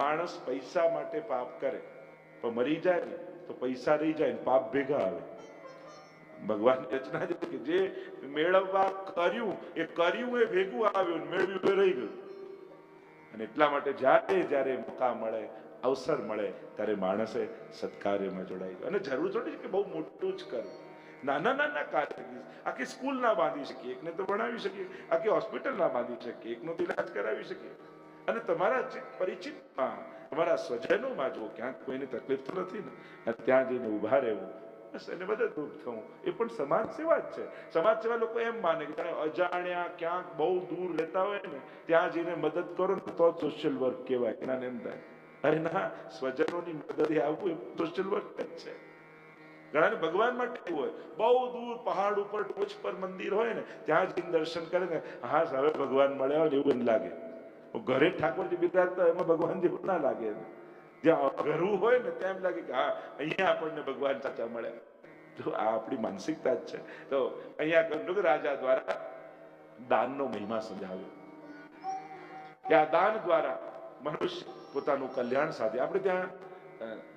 માણસ પૈસા માટે પાપ કરે, પણ મરી જાય તો પૈસા રહી જાય પાપ ભેગા આવે. ભગવાન રચના કે જે મેળવવા કર્યું, એ કર્યું એ ભેગું આવ્યું મેળવ્યું એ રહી ગયું. અને એટલા માટે જ્યારે જ્યારે મોકા મળે, અવસર મળે, ત્યારે માણસે સત્કાર્યમાં જોડાઈ જાય અને જરૂર થોડી કે બહુ મોટું જ કરવું નાના નાના કાર્ય આખી સ્કૂલ ના બાંધી શકીએ, એકને તો ભણાવી શકીએ આખી હોસ્પિટલ ના બાંધી શકીએ, એકનો તો ઇલાજ કરાવી શકીએ. અને તમારા પરિચિતમાં, તમારા સ્વજનોમાં જો ક્યાંક કોઈને તકલીફ તો નથી ને ત્યાં જઈને ઊભા રહેવું, બસ એને મદદરૂપ થવું. એ પણ સમાજ સેવા જ છે. સમાજ સેવા લોકો એમ માને કે જાણે અજાણ્યા ક્યાંક બહુ દૂર રહેતા હોય ને, ત્યાં જઈને મદદ કરો ને તો સોશિયલ વર્ક કહેવાય. એના એમ થાય. અરે ના, સ્વજનોની મદદે આવવું એ સોશિયલ વર્ક જ છે. ઘણાને ભગવાન માટે હોય. બહુ દૂર પહાડ ઉપર ટોચ પર મંદિર હોય ને, ત્યાં જઈને દર્શન કરે ને, હા હવે ભગવાન મળ્યા હોય ને એવું લાગે. ઘરે ઠાકોરજી બિરાજતા એમાં ભગવાન ના લાગે. જ્યાં અઘરું હોય ને ત્યાં એમ લાગે કે હા, અહીંયા આપણને ભગવાન સાચા મળે. તો આ આપણી માનસિકતા જ છે. તો અહીંયા કનક રાજા દ્વારા દાનનો મહિમા સમજાવ્યો. કે આ દાન દ્વારા મનુષ્ય પોતાનું કલ્યાણ સાધે. આપણે ત્યાં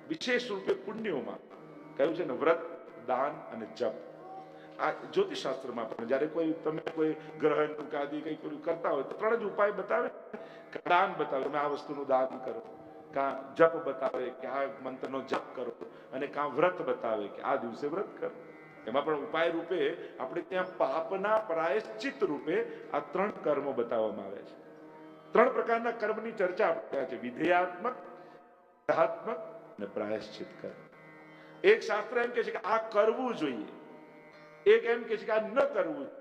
વિશેષ રૂપે પુણ્યોમાં કહ્યું છે ને, વ્રત, દાન અને જપ. આ જ્યોતિષશાસ્ત્રમાં પણ જ્યારે કોઈ તમે કોઈ ગ્રહણ કાદી કંઈ કોઈ કરતા હોય તો ત્રણ જ ઉપાય બતાવે. દાન બતાવે, તમે આ વસ્તુનું દાન કરો. કાં જપ બતાવે, કે આ મંત્રનો જપ કરો. અને કાં વ્રત બતાવે, કે આ દિવસે વ્રત કરો. એમાં પણ ઉપાય રૂપે આપણે ત્યાં પાપના પ્રાયશ્ચિત રૂપે આ ત્રણ કર્મો બતાવવામાં આવે છે. ત્રણ પ્રકારના કર્મની ચર્ચા આપણે છે. વિધેયાત્મક વિધાત્મક અને પ્રાયશ્ચિત કર્મ. એક શાસ્ત્ર એમ કે છે કે આ કરવું જોઈએ. એક એમ કે છે કે આ ન કરવું.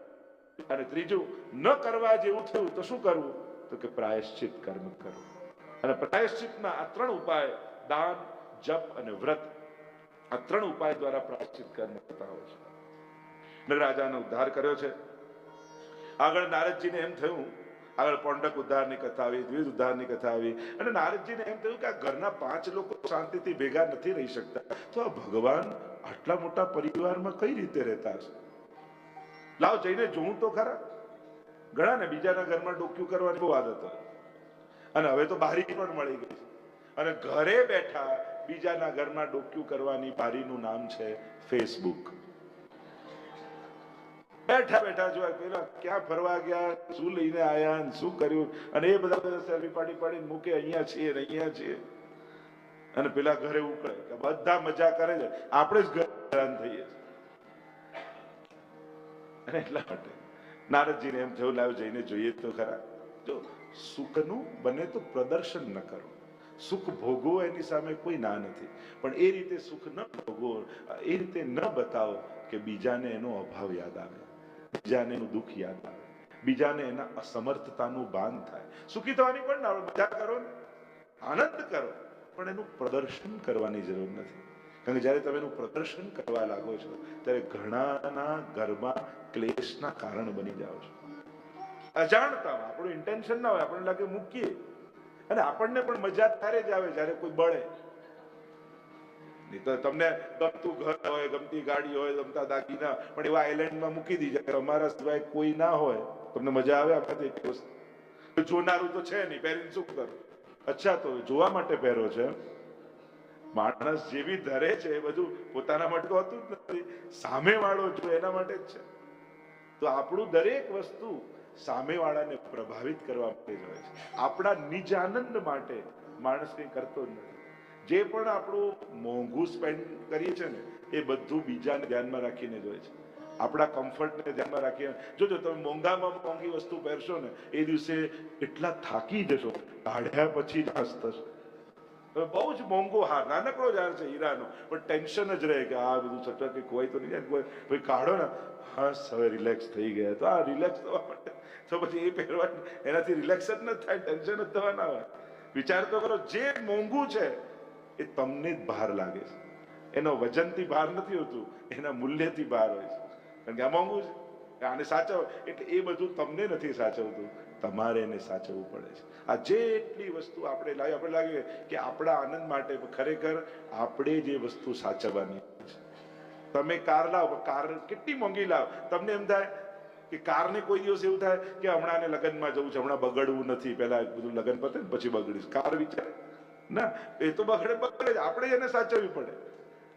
અને ત્રીજું, ન કરવા જેવું થયું તો શું કરવું? તો કે પ્રાયશ્ચિત કર્મ કરવું. અને પ્રાયશ્ચિતના આ ત્રણ ઉપાય, દાન, જપ અને વ્રત, આ ત્રણ ઉપાય દ્વારા પ્રાયશ્ચિત કર્મ બતાવે છે. નગરાજાનો ઉદ્ધાર કર્યો છે. આગળ નારદજીને એમ થયું, આગળ પોંડક ઉદ્ધારની કથા આવી, દ્વિજ ઉદ્ધારની કથા આવી, અને નારદજીને એમ થયું કે આ ઘરના પાંચ લોકો શાંતિથી ભેગા નથી રહી શકતા. તો આ ભગવાન આટલા મોટા પરિવારમાં કઈ રીતે રહેતા હશે? લાવ જઈને જોઉં તો ખરા. ઘણા ને બીજાના ઘરમાં ડોક્યું કરવાની બહુ આદત હોય. અને હવે તો બારી પણ મળી ગઈ અને ઘરે બેઠા બીજાના ઘરમાં ડોક્યું કરવાની બારીનું નામ છે ફેસબુક બેઠા બેઠા જોયા પેલા ક્યાં ફરવા ગયા, શું લઈને આયા શું કર્યું? અને એ બધા બધા સેલ્ફી પાડી પાડી મૂકે, અહીંયા છીએ અને અહીંયા છીએ. અને પેલા ઘરે ઉકળે કે બધા મજા કરે છે. આપણે જ હેરાન થઈએ અને એટલા માટે નારદજીને એમ થયું, લાવ જઈને જોઈએ તો ખરા. જો સુખનું બને તો પ્રદર્શન ન કરો. સુખ ભોગવો એની સામે કોઈ ના નથી. પણ એ રીતે સુખ ન ભોગવો, એ રીતે ન બતાવો કે બીજાને એનો અભાવ યાદ આવે. બીજાને એનું દુઃખ યાદ આવે. બીજાને એના અસમર્થતાનું ભાન થાય. સુખી થવાની પણ મજા કરો ને. આનંદ કરો. પણ એનું પ્રદર્શન કરવાની જરૂર નથી. કારણ કે જ્યારે તમે એનું પ્રદર્શન કરવા લાગો છો, ત્યારે ઘણાના ઘરમાં ક્લેશના કારણ બની જાઓ છો. અજાણતામાં, આપણું ઇન્ટેન્શન ના હોય, આપણને લાગે મૂકીએ. અને આપણને પણ મજા ત્યારે જ આવે જ્યારે કોઈ બળે. નહીં તો તમને ગમતું ઘર હોય, ગમતી ગાડી હોય, ગમતા દાગીના, પણ એવા આઈલેન્ડમાં મૂકી દીધા અમારા સિવાય કોઈ ના હોય તમને મજા આવે આપણે જોનારું તો છે નહીં પેરેન્ટ શું કરું? અચ્છા, તો જોવા માટે પહેરો છે માણસ જેવી ધરે છે, એ બધું પોતાના માટે હોતું જ નથી. સામે વાળો જો એના માટે જ છે. તો આપણું દરેક વસ્તુ સામેવાળાને પ્રભાવિત કરવા માટે જ હોય છે. આપણા નિજ આનંદ માટે માણસ કંઈ કરતો જ નથી. જે પણ આપણું મોંઘું સ્પેન્ડ કરીએ છીએ ને, એ બધું બીજાને ધ્યાનમાં રાખીને જ હોય છે. આપણા કમ્ફર્ટને ધ્યાનમાં રાખીને જોજો, તમે મોંઘામાં મોંઘી વસ્તુ પહેરશો ને, એ દિવસે એટલા થાકી જશો, કાઢ્યા પછી જ થશે. હવે બહુ જ મોંઘો હાર, નાનકડો જ હાર છે હીરાનો, પણ ટેન્શન જ રહે કે આ બધું સટક કે કોઈ તો નહીં જાય કોઈ ભાઈ, કાઢો ને. હસ હવે રિલેક્સ થઈ ગયા. તો આ રિલેક્સ થવા માટે તો પછી એ પહેરવા એનાથી રિલેક્સ જ ન થાય, ટેન્શન જ થવા ના હોય વિચાર તો કરો, જે મોંઘું છે, એ તમને જ ભાર લાગે છે. એનો વજનથી ભાર નથી હોતું, એના મૂલ્યથી ભાર હોય છે. કારણ કે આ મોંઘું છે. આને સાચવ, એટલે એ બધું તમને નથી સાચવતું. તમારે એને સાચવવું પડે છે. આ જેટલી વસ્તુ આપણે લાવી, આપણે લાગે કે આપણા આનંદ માટે ખરેખર આપણે જે વસ્તુ સાચવવાની તમે કાર લાવો કાર કેટલી મોંઘી લાવ. તમને એમ થાય કે કારને કોઈ દિવસ એવું થાય કે હમણાં એને લગ્નમાં જવું છે, હમણાં બગડવું નથી. પહેલા બધું લગ્ન પતે ને પછી બગડીશ. કાર વિચારે. ના, એ તો બગડે બગડે. આપણે એને સાચવવી પડે.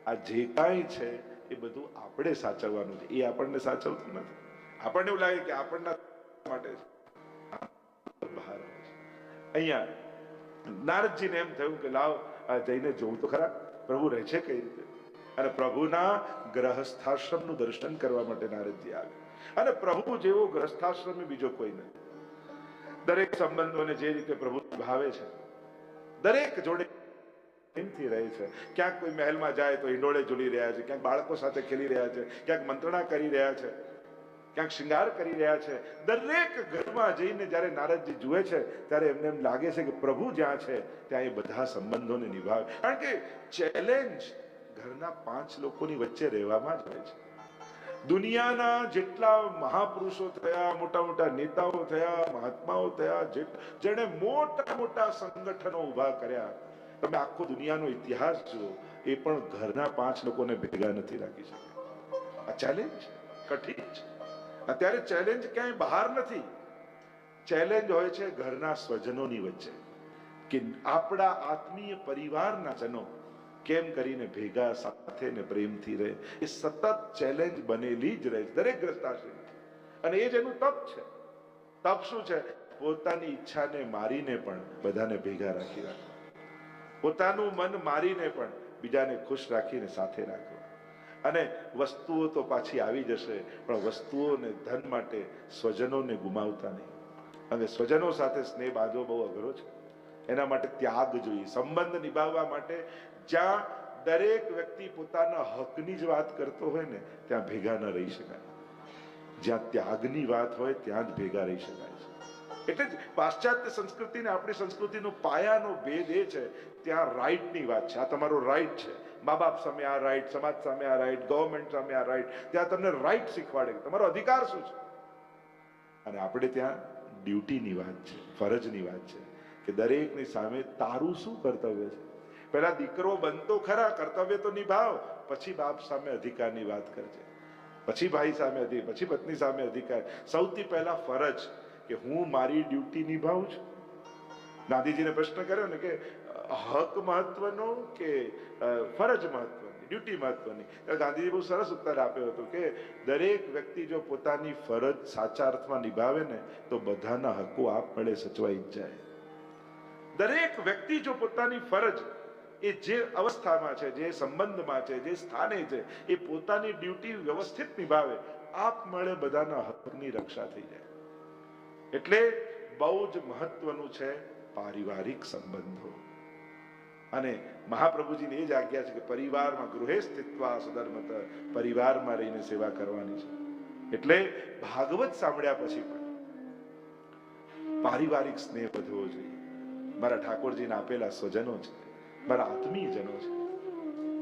આ જે કાંઈ છે એ બધું આપણે સાચવવાનું છે. એ આપણને સાચવતું નથી. આપણને એવું લાગે કે આપણના માટે બહાર અહીંયા નારદજીને એમ થયું કે લાવ જઈને જોઉં તો ખરા. પ્રભુ રહે છે કઈ રીતે? અને પ્રભુના ગ્રહસ્થાશ્રમનું દર્શન કરવા માટે નારદજી આવે. અને પ્રભુ જેવો ગ્રહસ્થાશ્રમ બીજો કોઈ નથી. દરેક સંબંધોને જે રીતે પ્રભુ ભાવે છે. દરેક જોડે પ્રેમથી રહે છે. ક્યાંક કોઈ મહેલમાં જાય તો હિંડોળે ઝૂલી રહ્યા છે, ક્યાંક બાળકો સાથે ખેલી રહ્યા છે, ક્યાંક મંત્રણા કરી રહ્યા છે, ક્યાંક શિંગાર કરી રહ્યા છે. દરેક ઘરમાં જઈને જ્યારે નારદજી જુએ છે, ત્યારે એમને એમ લાગે છે કે પ્રભુ જ્યાં છે, ત્યાં એ બધા સંબંધોને નિભાવે. કારણ કે ચેલેન્જ ઘરના પાંચ લોકોની વચ્ચે રહેવામાં જ હોય છે. દુનિયાના જેટલા મહાપુરુષો થયા, મોટા મોટા નેતાઓ થયા, મહાત્માઓ થયા જેણે મોટા મોટા સંગઠનો ઊભા કર્યા તમે આખો દુનિયાનો ઇતિહાસ જુઓ, એ પણ ઘરના પાંચ લોકોને ભેગા નથી રાખી શક્યા. આ ચેલેન્જ કઠિન છે. અત્યારે ચેલેન્જ ક્યાંય બહાર નથી. ચેલેન્જ હોય છે ઘરના સ્વજનોની વચ્ચે, કે આપણા આત્મીય પરિવારના જનો કેમ કરીને ભેગા સાથે ને પ્રેમથી રહે. એ સતત ચેલેન્જ બનેલી જ રહે દરેક ગ્રસ્તાશ્રી. અને એ જ એનું તપ છે. તપ શું છે? પોતાની ઈચ્છાને મારીને પણ બધાને ભેગા રાખી રાખવા પોતાનું મન મારીને પણ બીજાને ખુશ રાખીને સાથે રાખવા અને વસ્તુઓ તો પાછી આવી જશે, પણ વસ્તુઓને ધન માટે સ્વજનોને ગુમાવતા નહીં. અને સ્વજનો સાથે સ્નેહ બાંધવો બહુ અઘરો છે. એના માટે ત્યાગ જોઈએ, સંબંધ નિભાવવા માટે જ્યાં દરેક વ્યક્તિ પોતાના હકની જ વાત કરતો હોય ને, ત્યાં ભેગા ન રહી શકાય. જ્યાં ત્યાગની વાત હોય, ત્યાં જ ભેગા રહી શકાય છે. એટલે જ પાશ્ચાત્ય સંસ્કૃતિને આપણી સંસ્કૃતિનો પાયાનો ભેદ એ છે ત્યાં રાઈટની વાત છે, આ તમારો રાઈટ છે. મા બાપ સામે આ રાઈટ સમાજ સામે આ રાઈટ ગવર્મેન્ટ સામે આ રાઈટ ત્યાં તમને રાઈટ શીખવાડે તમારો અધિકાર શું છે? અને આપણે ત્યાં ડ્યુટીની વાત છે, ફરજની વાત છે, કે દરેકની સામે તારું શું કર્તવ્ય છે? પહેલા દીકરો બનતો ખરા, કર્તવ્ય તો નિભાવ, પછી બાપ સામે અધિકારની વાત કરજે. પછી ભાઈ સામે અધિકાર પછી પત્ની સામે અધિકાર. સૌથી પહેલા ફરજ કે હું મારી ડ્યુટી નિભાવું છું? ગાંધીજીને પ્રશ્ન કર્યો ને કે હક મહત્વનો કે ફરજ મહત્વની, ડ્યુટી મહત્વની? ત્યારે ગાંધીજી બહુ સરસ ઉત્તર આપ્યો હતો કે, દરેક વ્યક્તિ જો પોતાની ફરજ સાચા અર્થમાં નિભાવે ને, તો બધાના હકો આપમેળે સચવાઈ જ જાય. દરેક વ્યક્તિ જો પોતાની ફરજ, એ જે અવસ્થામાં છે, જે સંબંધમાં છે, જે સ્થાને છે, એ પોતાની ડ્યુટી વ્યવસ્થિત નિભાવે આપમેળે બધાના હકની રક્ષા થઈ જાય. એટલે બહુ જ મહત્વનું છે પારિવારિક સંબંધો. અને મહાપ્રભુજીને એ જ આજ્ઞા છે કે પરિવારમાં ગૃહે સ્થિત્વા સુધર્મત પરિવારમાં રહીને સેવા કરવાની છે. એટલે ભાગવત સાંભળ્યા પછી પણ પારિવારિક સ્નેહ વધવો જોઈએ. મારા ઠાકોરજીને આપેલા સ્વજનો છે, મારા આત્મીયજનો છે.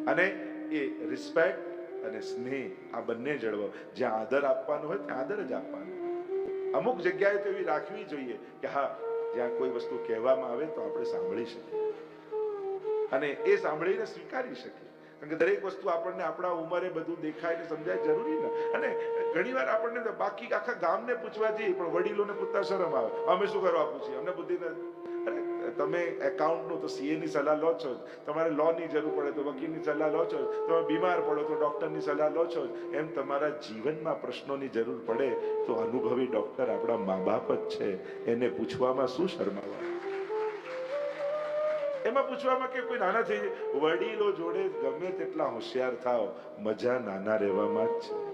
અને એ રિસ્પેક્ટ અને સ્નેહ આ બંને જળવો જ્યાં આદર આપવાનો હોય ત્યાં આદર જ આપવાનો અમુક જગ્યાએ તો એવી રાખવી જોઈએ કે હા, જ્યાં કોઈ વસ્તુ કહેવામાં આવે તો આપણે સાંભળી શકીએ. અને એ સાંભળીને સ્વીકારી શકીએ. કારણ કે દરેક વસ્તુ આપણને આપણા ઉંમરે બધું દેખાય ને સમજાય જરૂરી ના. અને ઘણીવાર આપણને બાકી આખા ગામને પૂછવા જઈએ, પણ વડીલોને પૂછતા શરમ આવે. અમે શું કરવા પૂછીએ? અમને બુદ્ધિ નથી. તમે એકાઉન્ટનું તો સીએની સલાહ લો છો તમારે લોની જરૂર પડે તો વકીલની સલાહ લો છો તમે બીમાર પડો તો ડૉક્ટરની સલાહ લો છો એમ તમારા જીવનમાં પ્રશ્નોની જરૂર પડે તો અનુભવી ડૉક્ટર આપણા મા બાપ જ છે. એને પૂછવામાં શું શરમાવા? એમાં પૂછવામાં કે કોઈ નાના થઈ વડીલો જોડે ગમે તેટલા હોશિયાર થાવ મજા નાના રહેવામાં જ છે.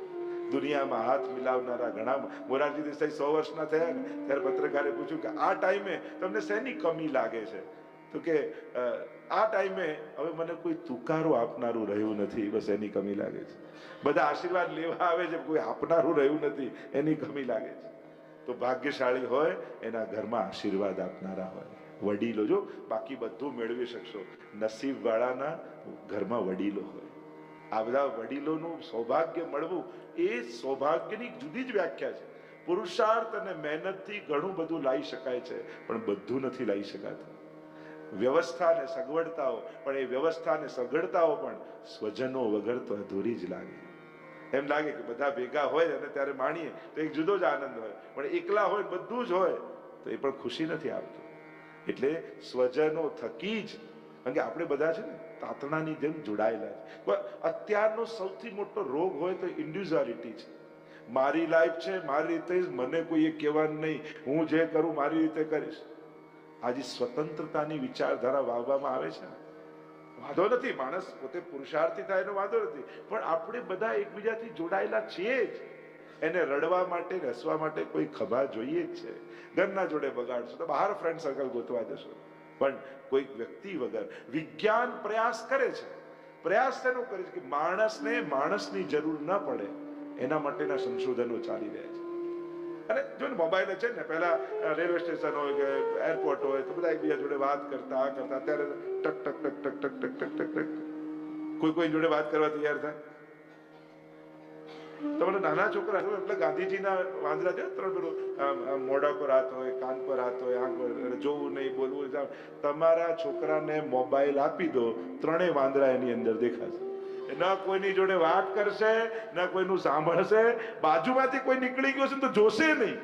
દુનિયામાં હાથ મિલાવનારા ઘણા મોરારજી દેસાઈ સો વર્ષના થયા ને, ત્યારે પત્રકારે પૂછ્યું કે આ ટાઈમે તમને શેની કમી લાગે છે? તો કે આ ટાઈમે હવે મને કોઈ તુકારો આપનારું રહ્યું નથી બસ એની કમી લાગે છે. બધા આશીર્વાદ લેવા આવે છે કોઈ આપનારું રહ્યું નથી, એની કમી લાગે છે. તો ભાગ્યશાળી હોય, એના ઘરમાં આશીર્વાદ આપનારા હોય. વડીલો, જો બાકી બધું મેળવી શકશો. નસીબવાળાના ઘરમાં વડીલો હોય. આ બધા વડીલોનું સૌભાગ્ય મળવું એ સૌભાગ્યની જુદી જ વ્યાખ્યા છે. પુરુષાર્થ અને મહેનતથી ઘણું બધું લાવી શકાય છે, પણ બધું નથી લાવી શકાતું. વ્યવસ્થા અને સગવડતાઓ, પણ એ વ્યવસ્થા અને સગવડતાઓ પણ સ્વજનો વગર તો અધૂરી જ લાગે. એમ લાગે કે બધા ભેગા હોય અને ત્યારે માણીએ તો એક જુદો જ આનંદ હોય. પણ એકલા હોય, બધું જ હોય, તો એ પણ ખુશી નથી આવતું. એટલે સ્વજનો થકી જ, કારણ કે આપણે બધા છે ને તાતણાની જેમ જોડાયેલા છે. અત્યારનો સૌથી મોટો રોગ હોય તો ઇન્ડિવિઝ્યુઆલિટી છે. મારી લાઈફ છે, મારી રીતે જ મને કોઈએ કહેવાનું નહીં. હું જે કરું, મારી રીતે કરીશ. આજે સ્વતંત્રતાની વિચારધારા વાવવામાં આવે છે વાંધો નથી, માણસ પોતે પુરુષાર્થી થાય એનો વાંધો નથી. પણ આપણે બધા એકબીજાથી જોડાયેલા છીએ જ. એને રડવા માટે રસવા માટે કોઈ ખભા જોઈએ જ છે. ઘરના જોડે બગાડશો તો બહાર ફ્રેન્ડ સર્કલ ગોતવા જશો. પણ કોઈક વ્યક્તિ વગર વિજ્ઞાન પ્રયાસ કરે છે. પ્રયાસ તેનો કરે છે કે માણસને માણસની જરૂર ન પડે, એના માટેના સંશોધનો ચાલી રહ્યા છે. અને જો મોબાઈલ છે ને પહેલા રેલવે સ્ટેશન હોય કે એરપોર્ટ હોય તો બધા એકબીજા જોડે વાત કરતા કરતા અત્યારે ટક ટક ટક ટક ટક ટક ટક ટક ટક કોઈ કોઈ જોડે વાત કરવા તૈયાર થાય? તમારા નાના છોકરા એટલે ગાંધીજીના વાંદરા છે ત્રણ પેલું મોઢા પર હાથ હોય, કાન પર હાથ હોય, આંખ પર જોવું નહીં, બોલવું. તમારા છોકરાને મોબાઈલ આપી દો, ત્રણેય વાંદરા એની અંદર દેખાશે. ન કોઈની જોડે વાત કરશે, ન કોઈનું સાંભળશે, બાજુમાંથી કોઈ નીકળી ગયો છે તો જોશે નહીં.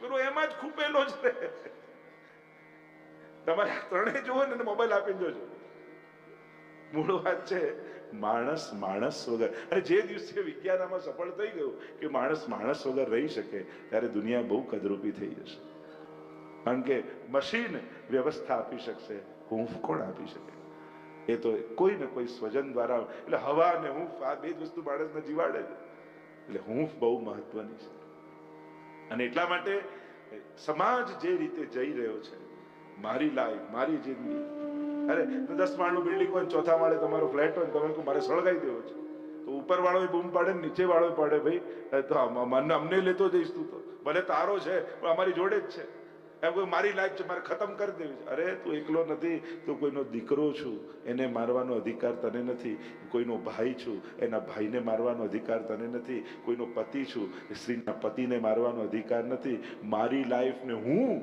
પેલો એમાં જ ખૂપેલો છે. તમારે ત્રણેય જોવો ને મોબાઈલ આપીને જોજો. મૂળ વાત છે માણસ માણસ વગર. અને જે દિવસે વિજ્ઞાન સફળ થઈ ગયું કે માણસ માણસ વગર રહી શકે, ત્યારે દુનિયા બહુ કદરૂપી થઈ જશે. કારણ કે મશીન વ્યવસ્થા આપી શકશે, હૂંફ કોણ આપી શકે? એ તો કોઈ ને કોઈ સ્વજન દ્વારા એટલે હવા અને હૂંફ, આ બે જ વસ્તુ માણસને જીવાડે છે. એટલે હૂંફ બહુ મહત્વની છે. અને એટલા માટે સમાજ જે રીતે જઈ રહ્યો છે, મારી લાઈફ મારી જિંદગી અરે દસ માળનું બિલ્ડિંગ હોય ચોથા માળે તમારો ફ્લેટ હોય તમે કહો, મારે સળગાવી દેવો છે. તો ઉપર વાળો બૂમ પાડે નીચે વાળો પાડે, ભાઈ તો મને અમને લેતો જઈશ તું તો. ભલે તારો છે, પણ અમારી જોડે જ છે. એમ કોઈ મારી લાઈફ છે, મારે ખતમ કરી દેવી છે. અરે, તું એકલો નથી, તું કોઈનો દીકરો છું. એને મારવાનો અધિકાર તને નથી. કોઈનો ભાઈ છું, એના ભાઈને મારવાનો અધિકાર તને નથી. કોઈનો પતિ છું, સ્ત્રીના પતિને મારવાનો અધિકાર નથી. મારી લાઈફને હું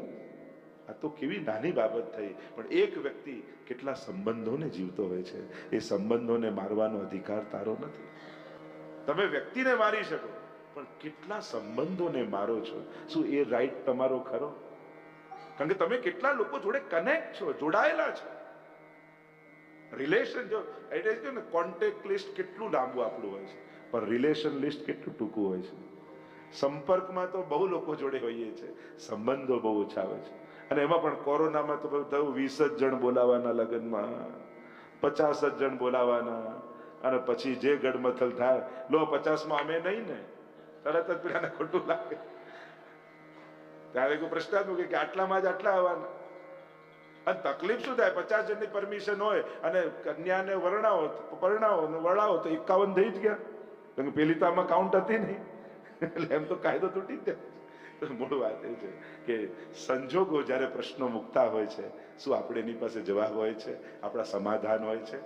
આ તો કેવી નાની બાબત થઈ. પણ એક વ્યક્તિ કેટલા સંબંધોને જીવતો હોય છે? એ સંબંધોને મારવાનો અધિકાર તારો નથી. તમે વ્યક્તિને મારી શકો, પણ કેટલા સંબંધોને મારો છો? શું એ રાઈટ તમારો ખરો? કારણ કે તમે કેટલા લોકો જોડે કનેક્ટ છો, જોડાયેલા છો? રિલેશન જો એટલે કહ્યું ને કોન્ટેક્ટ લિસ્ટ કેટલું લાંબુ આપણું હોય છે, પણ રિલેશન લિસ્ટ કેટલું ટૂંકું હોય છે? સંપર્કમાં તો બહુ લોકો જોડે હોઈએ છે, સંબંધો બહુ ઓછા હોય છે. અને એમાં પણ કોરોનામાં તો થયું વીસ જ જણ બોલાવાના લગ્નમાં, પચાસ જ જણ બોલાવાના, અને પછી જે ગડમથલ થાય, લો પચાસમાં અમે નહીં ને. તરત જ પેલાને ખોટું લાગે. ત્યારે કોઈ પ્રશ્ન જ કે આટલામાં જ આટલા આવવાના? અને તકલીફ શું થાય? પચાસ જણની પરમિશન હોય અને કન્યાને વર્ણાવો, પરણાવો વળાવો તો એકાવન થઈ જ ગયા. કારણ કે પેલી તો આમાં કાઉન્ટ હતી નહીં. એટલે એમ તો કાયદો તૂટી જ જાય મૂળ વાત એ છે કે સંજોગો જ્યારે પ્રશ્નો મૂકતા હોય છે, શું આપણે એની પાસે જવાબ હોય છે? આપણા સમાધાન હોય છે?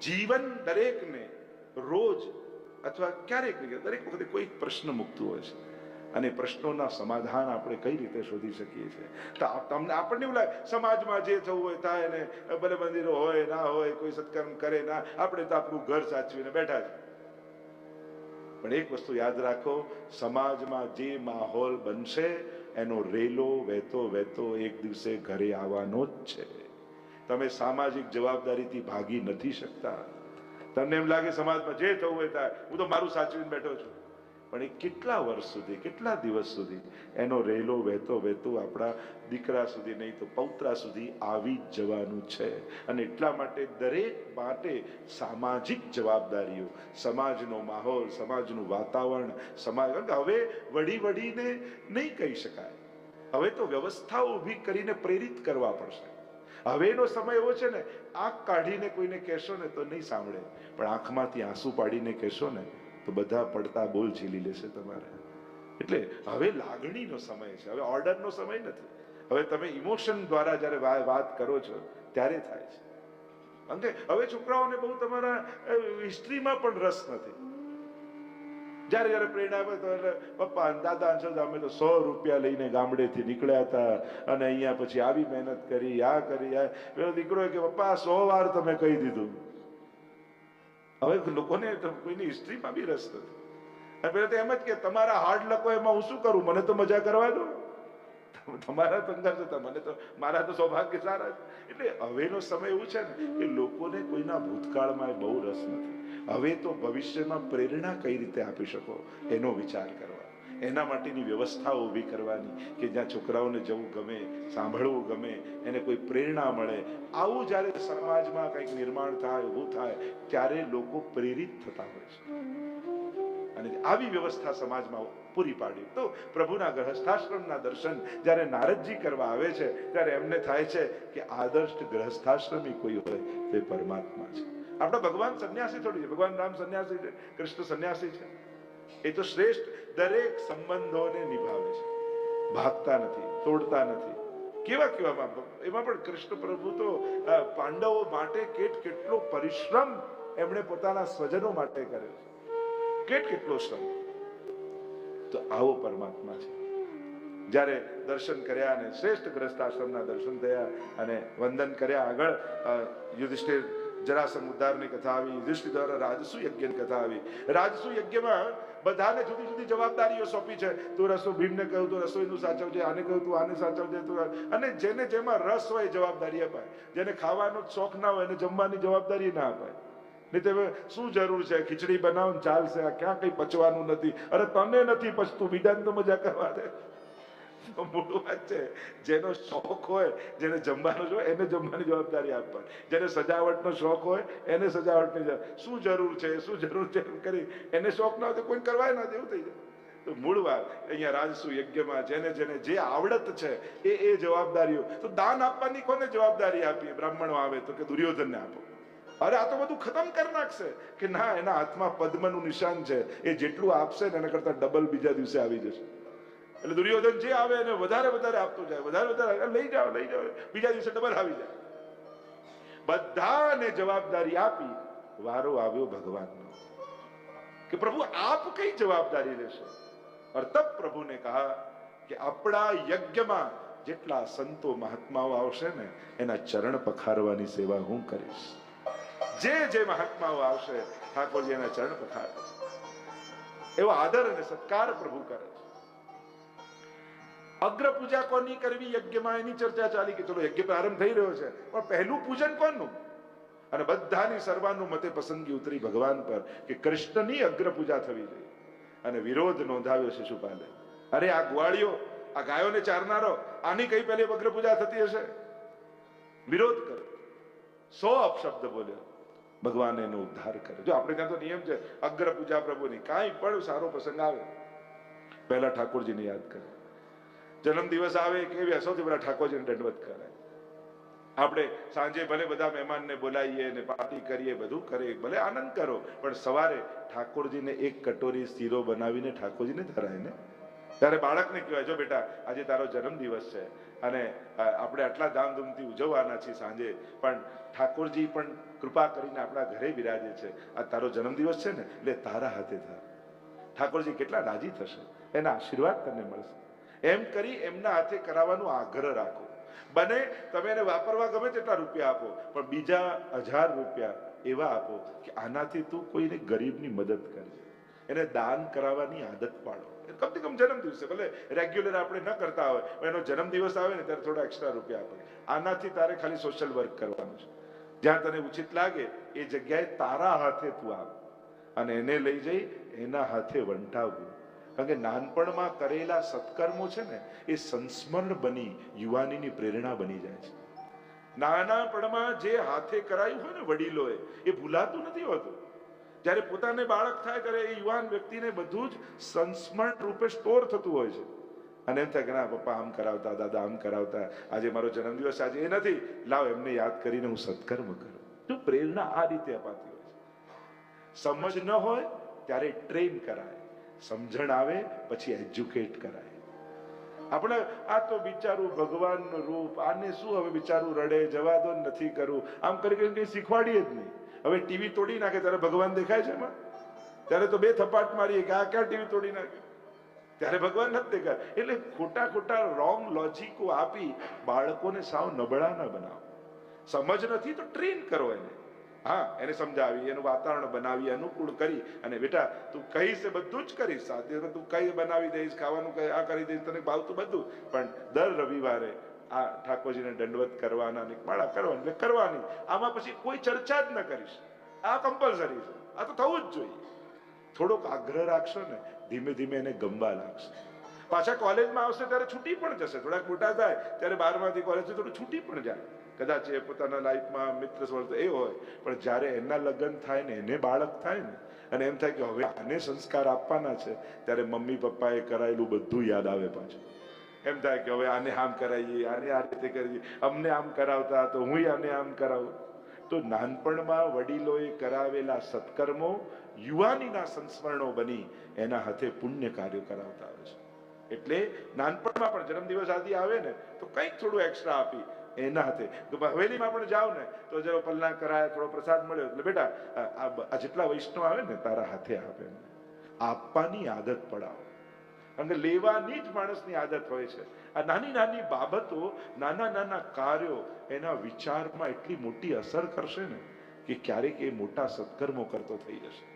જીવન દરેકને રોજ અથવા ક્યારેક નહીં, દરેક વખતે કોઈ પ્રશ્ન મૂકતું હોય છે. અને પ્રશ્નોના સમાધાન આપણે કઈ રીતે શોધી શકીએ છીએ? તમને, આપણને એવું લાગે, સમાજમાં જે થવું હોય થાય ને, ભલે મંદિરો હોય, ના હોય, કોઈ સત્કર્મ કરે ના, આપણે તો આપણું ઘર સાચવીને બેઠા છે પણ એક વસ્તુ યાદ રાખો, સમાજમાં જે માહોલ બનશે, એનો રેલો વહેતો વહેતો એક દિવસે ઘરે આવવાનો જ છે. તમે સામાજિક જવાબદારીથી ભાગી નથી શકતા. તમને એમ લાગે સમાજમાં જે થવું હોય થાય હું તો મારું સાચવીને બેઠો છું. પણ એ કેટલા વર્ષ સુધી, કેટલા દિવસ સુધી? એનો રેલો વહેતો વહેતો આપણા દીકરા સુધી નહીં તો પૌત્રા સુધી આવી જ જવાનું છે. અને એટલા માટે દરેક માટે સામાજિક જવાબદારીઓ, સમાજનો માહોલ, સમાજનું વાતાવરણ, સમાજ હવે વળી વળીને નહીં કહી શકાય. હવે તો વ્યવસ્થાઓ ઊભી કરીને પ્રેરિત કરવા પડશે. હવેનો સમય એવો છે ને, આંખ કાઢીને કોઈને કહેશો ને તો નહીં સાંભળે. પણ આંખમાંથી આંસુ પાડીને કહેશો ને તો બધા પડતા બોલ છીલી લેશે તમારે. એટલે હવે લાગણીનો સમય છે. હવે ઓર્ડરનો સમય નથી. હવે તમે ઇમોશન દ્વારા જ્યારે વાત કરો છો, ત્યારે થાય છે. અંતે હવે છોકરાઓને બહુ તમારા હિસ્ટ્રીમાં પણ રસ નથી. જ્યારે જ્યારે પ્રેરણા આવે તો એટલે પપ્પા દાદા અંશદ અમે તો સો રૂપિયા લઈને ગામડેથી નીકળ્યા હતા અને અહીંયા પછી આવી મહેનત કરી, આ કરી, આ. દીકરો કે, પપ્પા, સો વાર તમે કહી દીધું. હવે લોકોને કોઈની હિસ્ટ્રીમાં બી રસ નથી. પેલા તો એમ જ કે તમારા હાર્ડ લખો એમાં હું શું કરું? મને તો મજા કરવા દો. તમારા સંઘર્ષ હતા મને તો, મારા તો સૌભાગ્ય સારા એટલે હવેનો સમય એવું છે ને કે લોકોને કોઈના ભૂતકાળમાં બહુ રસ નથી. હવે તો ભવિષ્યમાં પ્રેરણા કઈ રીતે આપી શકો એનો વિચાર કરવા એના માટેની વ્યવસ્થાઓ ઊભી કરવાની કે જ્યાં છોકરાઓને જવું ગમે, સાંભળવું ગમે, એને કોઈ પ્રેરણા મળે. આવું જ્યારે સમાજમાં કંઈક નિર્માણ થાય, ઊભું થાય, ત્યારે લોકો પ્રેરિત થતા હોય છે. અને આવી વ્યવસ્થા સમાજમાં પૂરી પાડી તો પ્રભુના ગ્રહસ્થાશ્રમના દર્શન જ્યારે નારદજી કરવા આવે છે, ત્યારે એમને થાય છે કે આદર્શ ગ્રહસ્થાશ્રમી કોઈ હોય, તે પરમાત્મા છે. આપણા ભગવાન સંન્યાસી થોડી છે. ભગવાન રામ સંન્યાસી છે, કૃષ્ણ સંન્યાસી છે. એ તો શ્રેષ્ઠ. દરેક સંબંધોને નિભાવે છે. ભાગતા નથી, તોડતા નથી. કેવા કેવા એમાં પણ કૃષ્ણ પ્રભુ તો પાંડવો માટે કેટ કેટલો પરિશ્રમ એમણે પોતાના સ્વજનો માટે કર્યો છે. કેટ કેટલો શ્રમ? તો આવો પરમાત્મા છે. જ્યારે દર્શન કર્યા અને શ્રેષ્ઠ ગ્રસ્ત આશ્રમના દર્શન થયા અને વંદન કર્યા આગળ યુધિષ્ઠિર જરાસંઘ ઉદ્ધારની કથા આવી, યુધિષ્ઠિર દ્વારા રાજસુ યજ્ઞની કથા આવી. રાજસુ યજ્ઞમાં બધાને જુદી જુદી જવાબદારીઓ સોંપી છે. તું રસોઈ ભીમને કહ્યું, તું રસોઈનું સાચવજે આને કહ્યું, તું આને સાચવજે તું અને જેને જેમાં રસ હોય જવાબદારી અપાય. જેને ખાવાનો શોખ ના હોય એને જમવાની જવાબદારી ના અપાય. નહીં તમે શું જરૂર છે? ખીચડી બનાવો ચાલશે આ ક્યાં કંઈ પચવાનું નથી? અરે તને નથી પચતું, બીજાને તો મજા કરવા દે. વાત છે, જેનો શોખ હોય, જેને જમવાનો જો એને જમવાની જવાબદારી આપવાની. જેને સજાવટનો શોખ હોય, એને સજાવટની શું જરૂર છે, શું જરૂર છે એમ કરી, એને શોખ ના હોય તો કોઈ કરવાય ના જેવું થઈ જાય. તો મૂળ વાત, અહીંયા રાજસુ યજ્ઞમાં જેને જેને જે આવડત છે, એ એ જવાબદારીઓ તો દાન આપવાની કોને જવાબદારી આપીએ બ્રાહ્મણો આવે તો કે દુર્યોધનને આપો. અરે, આ તો બધું ખતમ કરી નાખશે. કે ના, એના હાથમાં પદ્મનું નિશાન છે. એ જેટલું આપશે ને એના કરતા ડબલ બીજા દિવસે આવી જશે. એટલે દુર્યોધન જે આવે એને વધારે વધારે આપતો જાય, વધારે વધારે લઈ જાવ લઈ જાવ બીજા દિવસે ડબલ આવી જાય. બધાને જવાબદારી આપી વારો આવ્યો ભગવાનનો. કે પ્રભુ, આપ કઈ જવાબદારી લેશો? અર્થપ પ્રભુને કહા કે આપણા યજ્ઞમાં જેટલા સંતો મહાત્માઓ આવશે ને, એના ચરણ પખારવાની સેવા હું કરીશ. જે જે મહાત્માઓ આવશે, ઠાકોરજી એના ચરણ પખાર એવો આદર અને સત્કાર પ્રભુ કરે છે. અગ્ર પૂજા કોની કરવી? યજ્ઞમાં એની ચર્ચા ચાલી કે ચલો યજ્ઞ પ્રારંભ થઈ રહ્યો છે. પણ પહેલું પૂજન કોનું? અને બધાની સર્વાનુમતે પસંદગી ઉતરી ભગવાન પર કે કૃષ્ણની અગ્ર પૂજા થવી જોઈએ. અને વિરોધ નોંધાવ્યો શિશુપાલે. અરે આ ગ્વાળીઓ, આ ગાયોને ચારનારો, આની કઈ પહેલી અગ્ર પૂજા થતી હશે? વિરોધ કર્યો સો અપશબ્દ બોલ્યો. ભગવાન એનો ઉદ્ધાર કરે જો આપણે ત્યાં તો નિયમ છે, અગ્ર પૂજા પ્રભુની કાંઈ પણ સારો પ્રસંગ આવે. પહેલા ઠાકોરજીને યાદ કરે. જન્મ દિવસ આવે કે સૌથી પહેલા ઠાકોરજીને દંડવત કરે આપણે સાંજે ભલે બધા મહેમાનને બોલાવીએ ને પાર્ટી કરીએ, બધું કરીએ, ભલે આનંદ કરો, પણ સવારે ઠાકોરજીને એક કટોરી શીરો બનાવીને ઠાકોરજીને ધરાય ને. ત્યારે બાળકને કહેવાય, જો બેટા, આજે તારો જન્મદિવસ છે અને આપણે આટલા ધામધૂમથી ઉજવવાના છીએ સાંજે, પણ ઠાકોરજી પણ કૃપા કરીને આપણા ઘરે બિરાજે છે. આ તારો જન્મદિવસ છે ને, એટલે તારા હાથે થાય ઠાકોરજી કેટલા રાજી થશે, એના આશીર્વાદ તને મળશે. એમ કરી એમના હાથે કરાવવાનો આગ્રહ રાખો. બને તમે એને વાપરવા ગમે તેટલા રૂપિયા આપો, પણ બીજા હજાર રૂપિયા એવા આપો કે આનાથી તું કોઈને ગરીબની મદદ કરજે એને દાન કરાવવાની આદત પાડો. કમથી કમ જન્મ દિવસે ભલે રેગ્યુલર આપણે ન કરતા હોય, પણ એનો જન્મ દિવસ આવે ને ત્યારે થોડા એક્સ્ટ્રા રૂપિયા આપે. આનાથી તારે ખાલી સોશિયલ વર્ક કરવાનું છે. જ્યાં તને ઉચિત લાગે, એ જગ્યાએ તારા હાથે તું આવ. અને એને લઈ જઈ, એના હાથે વંટાવવું. કારણ કે નાનપણમાં કરેલા સત્કર્મો છે ને, એ સંસ્મરણ બની, યુવાનીની પ્રેરણા બની જાય છે. નાનાપણમાં જે હાથે કરાયું હોય ને વડીલોએ, એ ભૂલાતું નથી હોતું. જ્યારે પોતાને બાળક થાય ત્યારે એ યુવાન વ્યક્તિને બધું જ સંસ્મરણ રૂપે સ્ટોર થતું હોય છે. અને એમ થાય કે ના, પપ્પા આમ કરાવતા, દાદા આમ કરાવતા, આજે મારો જન્મદિવસ આજે એ નથી. લાવ, એમને યાદ કરીને હું સત્કર્મ કરું. જો પ્રેરણા આ રીતે અપાતી હોય છે. સમજ ન હોય, ત્યારે ટ્રેન કરાય. સમજણ આવે પછી એજ્યુકેટ કરાય. આપણે આ તો બિચારું ભગવાનનું રૂપ, આને શું હવે બિચારું રડે જવા દો નથી કરવું આમ કરી કરીને કંઈ શીખવાડીએ જ નહીં. હવે ટીવી તોડી નાખે ત્યારે ભગવાન દેખાય છે એમાં? ત્યારે તો બે થપાટ મારીએ કે આ ક્યાં ટીવી તોડી નાખે? ત્યારે ભગવાન નથી દેખાય. એટલે ખોટા ખોટા રોંગ લોજિકો આપી બાળકોને સાવ નબળા ન બનાવો. સમજ નથી તો ટ્રેન કરો એને. હા, એને સમજાવી, એનું વાતાવરણ બનાવી, અનુકૂળ કરી. અને બેટા, તું કહીશ બધું જ કરીશ. સાથે તું કઈ બનાવી દઈશ, ખાવાનું આ કરી દઈશ, તને ભાવતું બધું. પણ દર રવિવારે આ ઠાકોરજીને દંડવત કરવાના ને માળા કરવાની, એટલે કરવાની. આમાં પછી કોઈ ચર્ચા જ ન કરીશ. આ કમ્પલસરી છે. આ તો થવું જ જોઈએ. થોડોક આગ્રહ રાખશો ને, ધીમે ધીમે એને ગમવા લાગશે. પાછા કોલેજમાં આવશે ત્યારે છૂટી પણ જશે. થોડાક મોટા થાય, ત્યારે બારમાંથી કોલેજ થોડું છૂટી પણ જાય. કદાચ એ પોતાના લાઈફમાં મિત્ર સ્વર્ગ એ હોય, પણ જ્યારે એના લગ્ન થાય ને, એને બાળક થાય ને, અને એમ થાય કે હવે આને સંસ્કાર આપવાના છે, ત્યારે મમ્મી પપ્પાએ કરાયેલું બધું યાદ આવે પાછું. એમ થાય કે હવે આને આમ કરાવીએ આને આ રીતે કરીએ, અમને આમ કરાવતા તો હું આને આમ કરાવું. તો નાનપણમાં વડીલોએ કરાવેલા સત્કર્મો યુવાનીના સંસ્મરણો બની એના હાથે પુણ્ય કાર્યો કરાવતા આવે છે. એટલે નાનપણમાં પણ જન્મદિવસ આદિ આવે ને, તો કંઈક થોડું એક્સ્ટ્રા આપી એના હાથે હવેલીમાં પણ જાવ ને, તો જો પલ્લા કરાય, થોડો પ્રસાદ મળ્યો. એટલે બેટા, આ- જેટલા વૈષ્ણવ આવે ને, તારા હાથે આપે આપવાની આદત પડાવો. કે લેવાની જ માણસની આદત હોય છે. આ નાની નાની બાબતો, નાના નાના કાર્યો, એના વિચારમાં એટલી મોટી અસર કરશે ને, કે ક્યારેક એ મોટા સત્કર્મો કરતો થઈ જશે.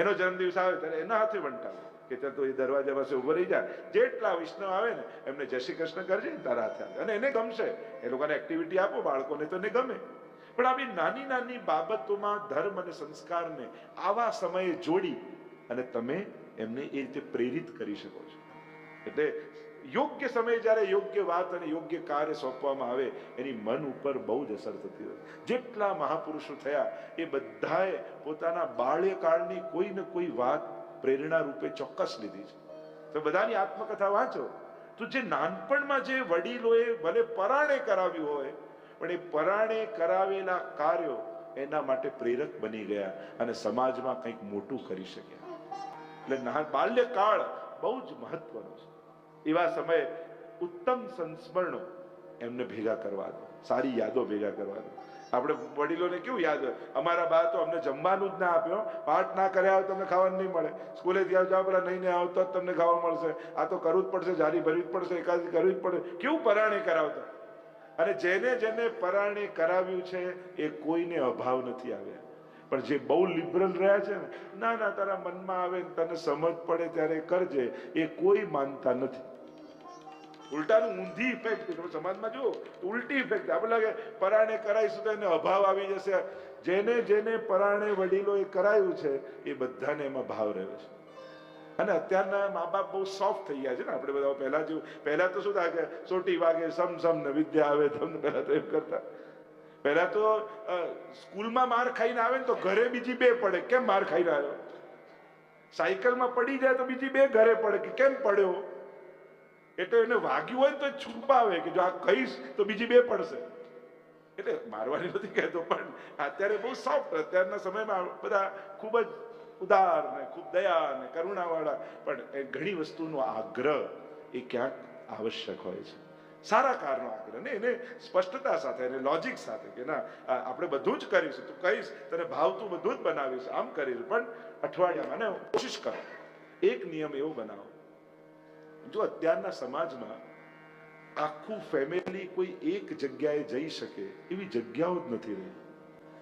એનો જન્મદિવસ આવે ત્યારે એના હાથે વંટાવો. કે ચાલ તો એ દરવાજા પાસે ઊભો રહી જાય. જેટલા વૈષ્ણવ આવે ને, એમને જય શ્રી કૃષ્ણ કરજે ને તારા હાથે અને એને ગમશે. એ લોકોને એક્ટિવિટી આપો, બાળકોને તો એને ગમે. પણ આવી નાની નાની બાબતોમાં ધર્મ અને સંસ્કારને આવા સમયે જોડી અને તમે એમને એ રીતે પ્રેરિત કરી શકો છો. એટલે યોગ્ય સમયે જ્યારે યોગ્ય વાત અને યોગ્ય કાર્ય સોંપવામાં આવે, એની મન ઉપર બહુ જ અસર થતી હોય. જેટલા મહાપુરુષો થયા, એ બધાએ પોતાના બાળ્યકાળની કોઈ ને કોઈ વાત પ્રેરણા રૂપે ચોક્કસ લીધી છે. તો બધાની આત્મકથા વાંચો. તો જે નાનપણમાં જે વડીલોએ ભલે પરાણે કરાવ્યું હોય, પણ એ પરાણે કરાવેલા કાર્યો એના માટે પ્રેરક બની ગયા અને સમાજમાં કંઈક મોટું કરી શક્યા. એટલે બાલ્યકાળ બહુ જ મહત્વનો છે. એવા સમયે ઉત્તમ સંસ્મરણો એમને ભેગા કરવા દો. સારી યાદો ભેગા કરવા દો. આપણે વડીલોને કેવું યાદ હોય? અમારા બા તો અમને જમવાનું જ ના આપ્યો પાઠ ના કર્યા હોય તમને ખાવાનું નહીં મળે. સ્કૂલે આવજો પેલા નહીં ને આવતો જ તમને ખાવા મળશે. આ તો કરવું જ પડશે જારી ભરવી જ પડશે, એકાદી કરવી જ પડે. કેવું પરાણે કરાવતા અને જેને જેને પરાણે કરાવ્યું છે, એ કોઈને અભાવ નથી આવ્યા. પણ જે બહુ લિબરલ રહ્યા છે ને, ના ના, તારા મનમાં આવે તને સમજ પડે ત્યારે કરજે. એ કોઈ માનતા નથી. ઉલટાનું ઊંધી ઇફેક્ટ તમે સમાજમાં જુઓ ઉલટી ઇફેક્ટ આપણે લાગે પરાણે કરાવીશું તો એને અભાવ આવી જશે. જેને જેને પરાણે વડીલો એ કરાયું છે, એ બધાને એમાં ભાવ રહે છે. અને અત્યારના મા બાપ બહુ સોફ્ટ થઈ ગયા છે ને. આપણે બધા પહેલા જેવું, પહેલા તો શું થાય કે સોટી વાગે, સમ સમ ને વિદ્યા આવે તમને પહેલા તો એમ કરતા. પહેલા તો સ્કૂલમાં માર ખાઈને આવે ને તો ઘરે બીજી બે પડે. કેમ માર ખાઈને આવ્યો? સાયકલમાં પડી જાય તો બીજી બે ઘરે પડે. કે કેમ પડ્યો? એટલે એને વાગ્યું હોય તો છુપાવે કે જો આ કહીશ તો બીજી બે પડશે. એટલે મારવાની નથી કહેતો, પણ અત્યારે બહુ સોફ્ટ અત્યારના સમયમાં બધા ખૂબ જ ઉદાર ને ખૂબ દયા ને કરુણાવાળા, પણ એ ઘણી વસ્તુનો આગ્રહ એ ક્યાંક આવશ્યક હોય છે. સારા કારનો આગ્રહ ને એને સ્પષ્ટતા સાથે, એને લોજિક સાથે કે ના આપણે બધું જ કરીશું, તું કહીશ, તને ભાવતું બધું જ બનાવીશ, આમ કરીશ, પણ અઠવાડિયામાં ને કોશિશ કરો. એક નિયમ એવો બનાવો. જો અત્યારના સમાજમાં આખું ફેમિલી કોઈ એક જગ્યાએ જઈ શકે, એવી જગ્યાઓ જ નથી રહી.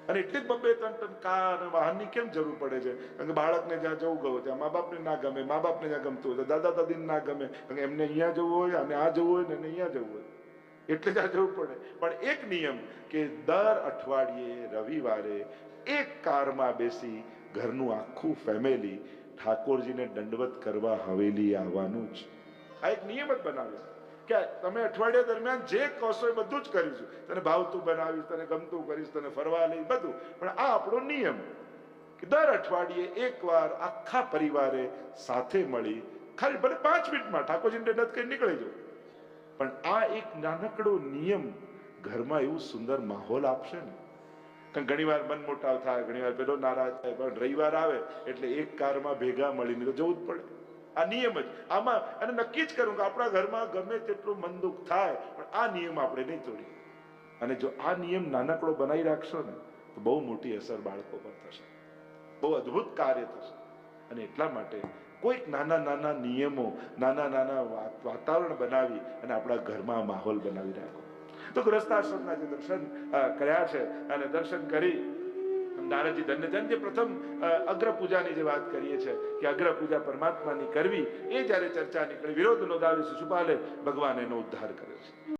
અને એટલે જ બબે ત્રણ ત્રણ કાર વાહનની કેમ જરૂર પડે છે? કારણ કે બાળકને જ્યાં જવું ગયું ત્યાં મા બાપને ના ગમે, મા બાપને જ્યાં ગમતું હોય દાદા દાદીને ના ગમે. એમને અહીંયા જવું હોય, અને આ જવું હોય, ને અહીંયા જવું હોય. એટલે જ આ જવું પડે. પણ એક નિયમ કે દર અઠવાડિયે, રવિવારે એક કારમાં બેસી ઘરનું આખું ફેમિલી ઠાકોરજીને દંડવત કરવા હવેલી આવવાનું જ. આ એક નિયમ જ બનાવ્યો કે તમે અઠવાડિયા દરમિયાન જે કહશો એ બધું જ કરીશું. તને ભાવતું બનાવીશ, તને ગમતું કરીશ, તને ફરવા લઈશ બધું. પણ આ આપણો નિયમ કે દર અઠવાડિયે એકવાર આખા પરિવારે સાથે મળી ખાલી ભલે પાંચ મિનિટમાં ઠાકોરજીને દંડવત કરી નીકળી જવું પણ આ એક નાનકડો નિયમ ઘરમાં એવું સુંદર માહોલ આપશે ને. કારણ ઘણી વાર મન મોટાવ થાય ઘણી વાર પેલો નારાજ થાય, પણ રવિવાર આવે એટલે એક કારમાં ભેગા મળીને તો જવું જ પડે. આ નિયમ જ. આમાં અને નક્કી જ કરું કે આપણા ઘરમાં ગમે તેટલું મન દુઃખ થાય, પણ આ નિયમ આપણે નહીં તોડીએ. અને જો આ નિયમ નાનકડો બનાવી રાખશો ને, તો બહુ મોટી અસર બાળકો પર થશે. બહુ અદ્ભુત કાર્ય થશે. અને એટલા માટે કોઈક નાના નાના નિયમો, નાના નાના વાત- વાતાવરણ બનાવી અને આપણા ઘરમાં માહોલ બનાવી રાખો. તો ગ્રસ્તાશ્રમના જે દર્શન કર્યા છે, અને દર્શન કરી નારદજી ધન્ય ધન્ય પ્રથમ અગ્ર પૂજાની જે વાત કરીએ છીએ કે અગ્ર પૂજા પરમાત્માની કરવી, એ જ્યારે ચર્ચા નીકળી, વિરોધ નોંધાવી શિશુપાલે ભગવાન એનો ઉદ્ધાર કર્યો છે.